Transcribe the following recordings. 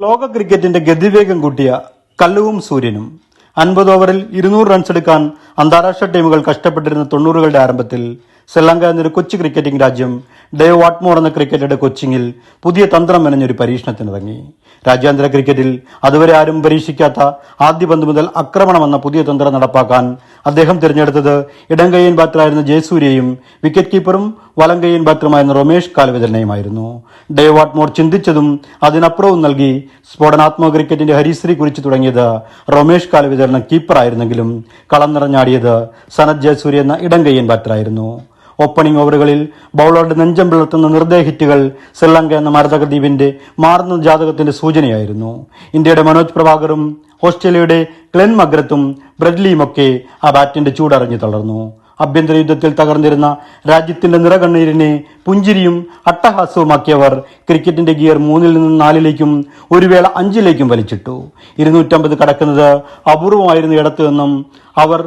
ലോക ക്രിക്കറ്റിന്റെ ഗതിവേഗം കൂട്ടിയ കല്ലുവും സൂര്യനും അൻപത് ഓവറിൽ ഇരുന്നൂറ് റൺസ് എടുക്കാൻ അന്താരാഷ്ട്ര ടീമുകൾ കഷ്ടപ്പെട്ടിരുന്ന തൊണ്ണൂറുകളുടെ ആരംഭത്തിൽ ശ്രീലങ്ക എന്നൊരു കൊച്ചു ക്രിക്കറ്റിംഗ് രാജ്യം ഡേവ് വാട്ട്മോർ എന്ന ക്രിക്കറ്ററുടെ കൊച്ചിങ്ങിൽ പുതിയ തന്ത്രം മെനഞ്ഞൊരു പരീക്ഷണത്തിനിറങ്ങി. രാജ്യാന്തര ക്രിക്കറ്റിൽ അതുവരെ ആരും പരീക്ഷിക്കാത്ത ആദ്യ പന്ത് മുതൽ ആക്രമണം എന്ന പുതിയ തന്ത്രം നടപ്പാക്കാൻ അദ്ദേഹം തിരഞ്ഞെടുത്തത് ഇടങ്കയ്യൻ ബാറ്ററായിരുന്ന ജയസൂര്യയും വിക്കറ്റ് കീപ്പറും വലങ്കയ്യൻ ബാറ്ററുമായിരുന്ന റൊമേഷ് കാൽവിതരനെയുമായിരുന്നു ഡേവ് വാട്ട്മോർ ചിന്തിച്ചതും അതിനപ്പുറവും നൽകി സ്ഫോടനാത്മക ക്രിക്കറ്റിന്റെ ഹരിശ്രീ കുറിച്ച് തുടങ്ങിയത് റൊമേഷ് കീപ്പർ കീപ്പറായിരുന്നെങ്കിലും കളം നിറഞ്ഞാടിയത് സനത് ജയസൂര്യ എന്ന ഇടങ്കയ്യൻ ബാറ്ററായിരുന്നു. ഓപ്പണിംഗ് ഓവറുകളിൽ ബൗളറുടെ നെഞ്ചം പിളർത്തുന്ന നിർദ്ദയ ഹിറ്റുകൾ ശ്രീലങ്ക എന്ന മരതകദ്വീപിന്റെ മാറുന്ന ജാതകത്തിന്റെ സൂചനയായിരുന്നു. ഇന്ത്യയുടെ മനോജ് പ്രഭാകറും ഓസ്ട്രേലിയയുടെ ക്ലെൻ മഗ്രത്തും ബ്രഡ്ലിയുമൊക്കെ ആ ബാറ്റിന്റെ ചൂടറിഞ്ഞു തളർന്നു. ആഭ്യന്തര യുദ്ധത്തിൽ തകർന്നിരുന്ന രാജ്യത്തിന്റെ നിറകണ്ണീരിനെ പുഞ്ചിരിയും അട്ടഹാസവുമാക്കിയവർ ക്രിക്കറ്റിന്റെ ഗിയർ മൂന്നിൽ നിന്ന് നാലിലേക്കും ഒരു വേള അഞ്ചിലേക്കും വലിച്ചിട്ടു. ഇരുന്നൂറ്റമ്പത് കടക്കുന്നത് അപൂർവമായിരുന്ന ഇടത്തു നിന്നും അവർ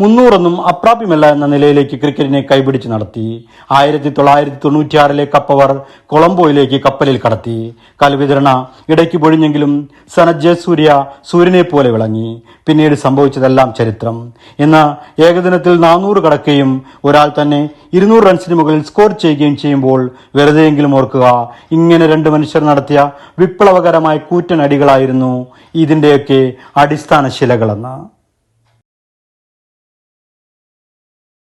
മുന്നൂറൊന്നും അപ്രാപ്യമല്ല എന്ന നിലയിലേക്ക് ക്രിക്കറ്റിനെ കൈപിടിച്ച് നടത്തി. ആയിരത്തി തൊള്ളായിരത്തി തൊണ്ണൂറ്റിയാറിലെ കപ്പവർ കൊളംബോയിലേക്ക് കപ്പലിൽ കടത്തി. കൽവിതരണ ഇടയ്ക്ക് പൊഴിഞ്ഞെങ്കിലും സനജ് ജയസൂര്യ സൂര്യനെ പോലെ വിളങ്ങി. പിന്നീട് സംഭവിച്ചതെല്ലാം ചരിത്രം. ഇന്ന് ഏകദിനത്തിൽ നാനൂറ് കടക്കുകയും ഒരാൾ തന്നെ ഇരുന്നൂറ് റൺസിന് മുകളിൽ സ്കോർ ചെയ്യുകയും ചെയ്യുമ്പോൾ വെറുതെയെങ്കിലും ഓർക്കുക ഇങ്ങനെ രണ്ട് മനുഷ്യർ നടത്തിയ വിപ്ലവകരമായ കൂറ്റൻ അടികളായിരുന്നു ഇതിന്റെയൊക്കെ അടിസ്ഥാന ശിലകളെന്ന്